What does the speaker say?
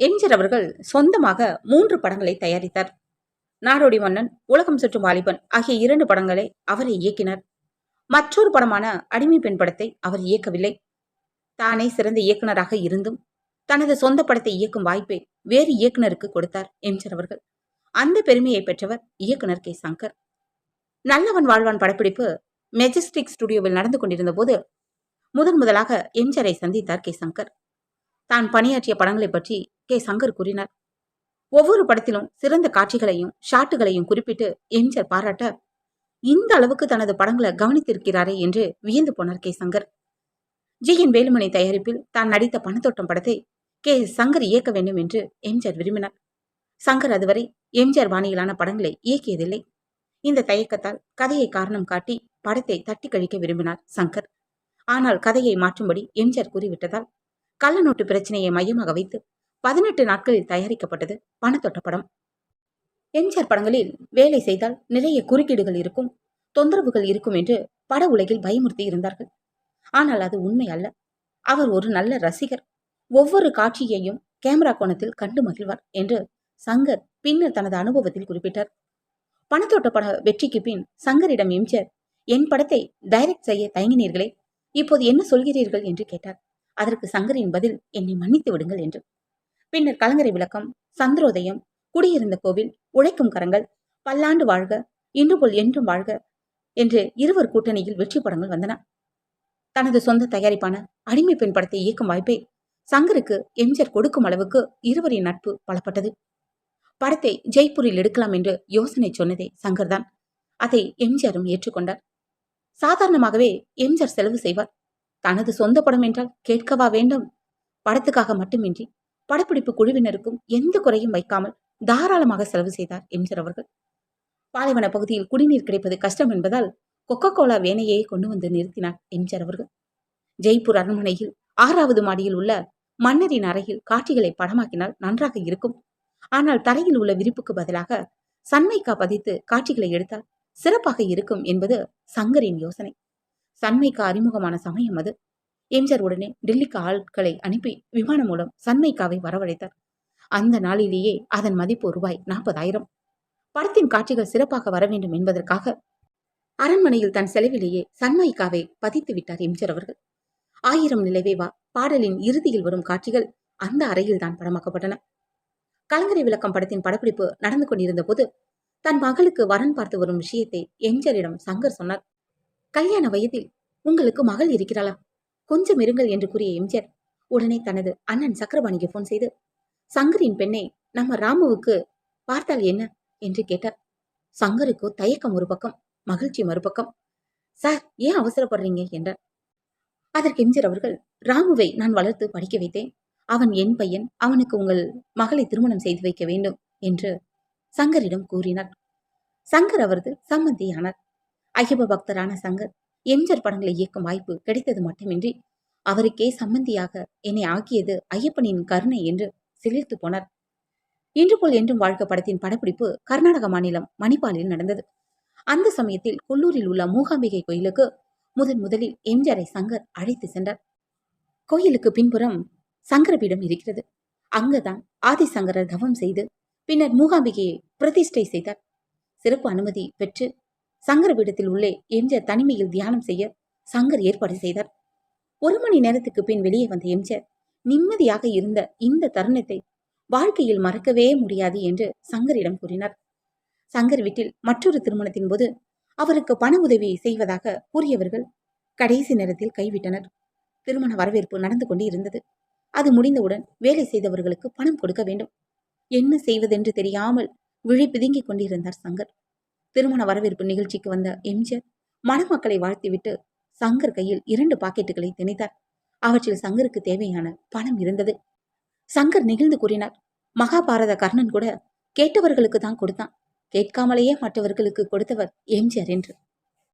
எம்ஜிஆர் அவர்கள் சொந்தமாக மூன்று படங்களை தயாரித்தார். நாடோடி மன்னன் உலகம் சுற்றும் வாலிபன் ஆகிய இரண்டு படங்களை அவரை இயக்கினார். மற்றொரு படமான அடிமை பெண் படத்தை அவர் இயக்கவில்லை. தானே சிறந்த இயக்குனராக இருந்தும் தனது சொந்த படத்தை இயக்கும் வாய்ப்பை வேறு இயக்குனருக்கு கொடுத்தார் எம்ஜிஆர் அவர்கள். அந்த பெருமையை பெற்றவர் இயக்குனர் கே. சங்கர். நல்லவன் வாழ்வான் படப்பிடிப்பு மெஜஸ்டிக் ஸ்டுடியோவில் நடந்து கொண்டிருந்த போது முதன் முதலாக எம்ஜிஆரை சந்தித்தார் கே. சங்கர். தான் பணியாற்றிய படங்களை பற்றி கே. சங்கர் கூறினார். ஒவ்வொரு படத்திலும் சிறந்த காட்சிகளையும் ஷாட்டுகளையும் குறிப்பிட்டு எம்ஜிஆர் பாராட்ட இந்த அளவுக்கு தனது படங்களை கவனித்திருக்கிறாரே என்று வியந்து போனார் K. Shankar. G. N. Velumani தயாரிப்பில் தான் நடித்த பணத்தோட்டம் படத்தை கே. சங்கர் இயக்க வேண்டும் என்று எம்ஜிஆர் விரும்பினார். சங்கர் அதுவரை எம்ஜிஆர் வாணியிலான படங்களை இயக்கியதில்லை. இந்த தயக்கத்தால் கதையை காரணம் காட்டி படத்தை தட்டி கழிக்க விரும்பினார் சங்கர். ஆனால் கதையை மாற்றும்படி எம்ஜிஆர் கூறிவிட்டதால் கள்ளநோட்டு பிரச்சனையை மையமாக வைத்து பதினெட்டு நாட்களில் தயாரிக்கப்பட்டது பணத்தொட்ட படம் எம்ஜிஆர் படங்களில் வேலை செய்தால் நிறைய குறுக்கீடுகள் இருக்கும் தொந்தரவுகள் இருக்கும் என்று பட உலகில் பயமுறுத்தி இருந்தார்கள். ஆனால் அது உண்மை அல்ல. அவர் ஒரு நல்ல ரசிகர். ஒவ்வொரு காட்சியையும் கேமரா கோணத்தில் கண்டு மகிழ்வார் என்று சங்கர் பின்னர் தனது அனுபவத்தில் குறிப்பிட்டார். பணத்தோட்ட பட வெற்றிக்கு பின் சங்கரிடம் எம்ஜிஆர் என் படத்தை டைரக்ட் செய்ய தயங்கினீர்களே இப்போது என்ன சொல்கிறீர்கள்? என்று கேட்டார். அதற்கு சங்கரின் பதில் என்னை மன்னித்து விடுங்கள் என்று. பின்னர் கலங்கரை விளக்கம் சந்திரோதயம் குடியிருந்த கோவில் உழைக்கும் கரங்கள் பல்லாண்டு வாழ்க இன்று போல் என்றும் வாழ்க என்று இருவர் கூட்டணியில் வெற்றி படங்கள் வந்தன. தனது சொந்த தயாரிப்பான அடிமை பெண் படத்தை இயக்கும் வாய்ப்பை சங்கருக்கு எம்ஜிஆர் கொடுக்கும் அளவுக்கு இருவரின் நட்பு பலப்பட்டது. படத்தை ஜெய்ப்பூரில் எடுக்கலாம் என்று யோசனை சொன்னதே சங்கர்தான். அதை எம்ஜிஆரும் ஏற்றுக்கொண்டார். சாதாரணமாகவே எம்ஜிஆர் செலவு செய்வார். தனது சொந்த படம் என்றால் கேட்கவா வேண்டும்? படத்துக்காக மட்டுமின்றி படப்பிடிப்பு குழுவினருக்கும் எந்த குறையும் வைக்காமல் தாராளமாக செலவு செய்தார் எம்ஜிஆர் அவர்கள். பாலைவன பகுதியில் குடிநீர் கிடைப்பது கஷ்டம் என்பதால் கொக்கோ கோலா வேனையே கொண்டு வந்து நிறுத்தினார் எம்ஜிஆர் அவர்கள். ஜெய்ப்பூர் அரண்மனையில் ஆறாவது மாடியில் உள்ள மன்னரின் அறையில் காட்சிகளை படமாக்கினால் நன்றாக இருக்கும். ஆனால் தரையில் உள்ள விரிப்புக்கு பதிலாக சன்மைக்கா பதித்து காட்சிகளை எடுத்தால் சிறப்பாக இருக்கும் என்பது சங்கரின் யோசனை. சன்மைக்கா அறிமுகமான சமயம் அது. எம்ஜிஆர் உடனே டெல்லிக்கு ஆட்களை அனுப்பி விமானம் மூலம் சன்மைக்காவை வரவழைத்தார். அந்த நாளிலேயே அதன் மதிப்பு ரூபாய் நாற்பதாயிரம். படத்தின் காட்சிகள் சிறப்பாக வர வேண்டும் என்பதற்காக அரண்மனையில் தன் செலவிலேயே சன்மைக்காவை பதித்து விட்டார் எம்ஜிஆர் அவர்கள். ஆயிரம் நிலைவேவா பாடலின் இறுதியில் வரும் காட்சிகள் அந்த அறையில் தான் படமாக்கப்பட்டன. கலங்கரை விளக்கம் படத்தின் படப்பிடிப்பு நடந்து கொண்டிருந்த போது தன் மகளுக்கு வரன் பார்த்து வரும் விஷயத்தை எம்ஜிஆரிடம் சங்கர் சொன்னார். கல்யாண வயதில் உங்களுக்கு மகள் இருக்கிறாளா? கொஞ்சம் இருங்கள் என்று கூறிய எம்ஜிஆர் உடனே தனது அண்ணன் சக்கரபாணிக்கு போன் செய்து சங்கரின் பெண்ணை நம்ம ராமுவுக்கு பார்த்தால் என்ன? என்று கேட்டார். சங்கருக்கு தயக்கம் ஒரு பக்கம் மகிழ்ச்சி மறுபக்கம். சார் ஏன் அவசரப்படுறீங்க? என்றார். அதற்கு எம்ஜிஆர் அவர்கள் ராமுவை நான் வளர்த்து படிக்க வைத்தேன். அவன் என் பையன் அவனுக்கு உங்கள் மகளை திருமணம் செய்து வைக்க வேண்டும் என்று சங்கரிடம் கூறினார். சங்கர் அவரது சம்மந்தியானார் ஐயப்ப பக்தரான சங்கர் எம்ஜிஆர் படங்களை இயக்கும் வாய்ப்பு கிடைத்தது மட்டுமின்றி அவருக்கே சம்மந்தியாக என்னை ஆக்கியது ஐயப்பனின் கருணை என்று சிலிர்த்து போனார். இன்று போல் என்றும் வாழ்க்கை படத்தின் படப்பிடிப்பு கர்நாடக மாநிலம் மணிப்பாலில் நடந்தது. அந்த சமயத்தில் கொல்லூரில் உள்ள மூகாம்பிகை கோயிலுக்கு முதன் முதலில் எம்ஜிஆரை சங்கர் அழைத்து சென்றார். கோயிலுக்கு பின்புறம் சங்கரபீடம் இருக்கிறது. அங்குதான் ஆதிசங்கரர் தவம் செய்து பின்னர் மூகாம்பிகையை பிரதிஷ்டை செய்தார். சிறப்பு அனுமதி பெற்று சங்கர் வீடத்தில் உள்ளே எம்ஜிஆர் தனிமையில் தியானம் செய்ய சங்கர் ஏற்பாடு செய்தார். ஒரு மணி நேரத்துக்கு பின் வெளியே வந்த எம்ஜிஆர் நிம்மதியாக இருந்த இந்த தருணத்தை வாழ்க்கையில் மறக்கவே முடியாது என்று சங்கரிடம் கூறினார். சங்கர் வீட்டில் மற்றொரு திருமணத்தின் போது அவருக்கு பண உதவி செய்வதாக கூறியவர்கள் கடைசி நேரத்தில் கைவிட்டனர். திருமண வரவேற்பு நடந்து கொண்டு இருந்தது. அது முடிந்தவுடன் வேலை செய்தவர்களுக்கு பணம் கொடுக்க வேண்டும். என்ன செய்வதென்று தெரியாமல் விழி பிதுங்கிக் கொண்டிருந்தார் சங்கர். திருமண வரவேற்பு நிகழ்ச்சிக்கு வந்த எம்ஜிஆர் மணமக்களை வாழ்த்திவிட்டு சங்கர் கையில் இரண்டு பாக்கெட்டுகளை திணைத்தார். அவற்றில் சங்கருக்கு தேவையான பணம் இருந்தது. சங்கர் நெகிழ்ந்து கூறினார் மகாபாரத கர்ணன் கூட கேட்டவர்களுக்கு தான் கொடுத்தான். கேட்காமலேயே மற்றவர்களுக்கு கொடுத்தவர் எம்ஜிஆர் என்று.